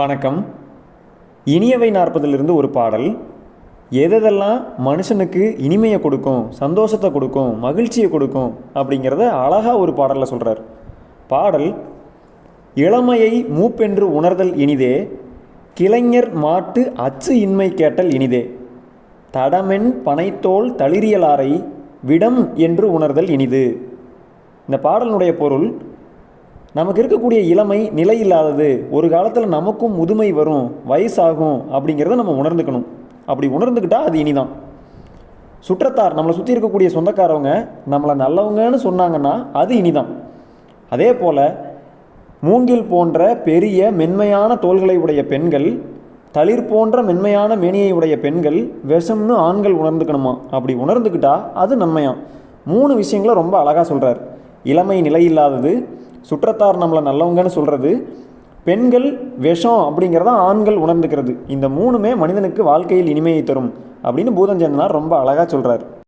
வணக்கம். இனியவை நாற்பதிலிருந்து ஒரு பாடல். எதெல்லாம் மனுஷனுக்கு இனிமையை கொடுக்கும் சந்தோஷத்தை கொடுக்கும் மகிழ்ச்சியை கொடுக்கும் அப்படிங்கிறத அழகாக ஒரு பாடலில் சொல்கிறார் பாடல் இளமையை மூப்பென்று உணர்தல் இனிதே கிளைஞர் மாட்டு அச்சு இன்மை கேட்டல் இனிதே தடமென் பனைத்தோல் தளிரியலாரை விடம் என்று உணர்தல் இனிது. இந்த பாடலினுடைய பொருள் நமக்கு இருக்கக்கூடிய இளமை நிலை இல்லாதது. ஒரு காலத்தில் நமக்கும் முதுமை வரும் வயசாகும் அப்படிங்கிறத நம்ம உணர்ந்துக்கணும். அப்படி உணர்ந்துக்கிட்டால் அது இனிதான். சுற்றத்தார் நம்மளை சுற்றி இருக்கக்கூடிய சொந்தக்காரவங்க நம்மளை நல்லவங்கன்னு சொன்னாங்கன்னா அது இனிதான். அதே போல் மூங்கில் போன்ற பெரிய மென்மையான தோள்களை உடைய பெண்கள் தளிர் போன்ற மென்மையான மேனியை உடைய பெண்கள் விஷம்னு ஆண்கள் உணர்ந்துக்கணுமா? அப்படி உணர்ந்துக்கிட்டா அது நன்மையாம். மூணு விஷயங்களை ரொம்ப அழகாக சொல்கிறார் இளமை நிலையில்லாதது சுற்றத்தார் நம்மளை நல்லவங்கன்னு சொல்கிறது பெண்கள் விஷம் அப்படிங்கிறத ஆண்கள் உணர்ந்துக்கிறது. இந்த மூணுமே மனிதனுக்கு வாழ்க்கையில் இனிமையை தரும் அப்படின்னு பூதஞ்சேந்தனார் ரொம்ப அழகாக சொல்கிறார்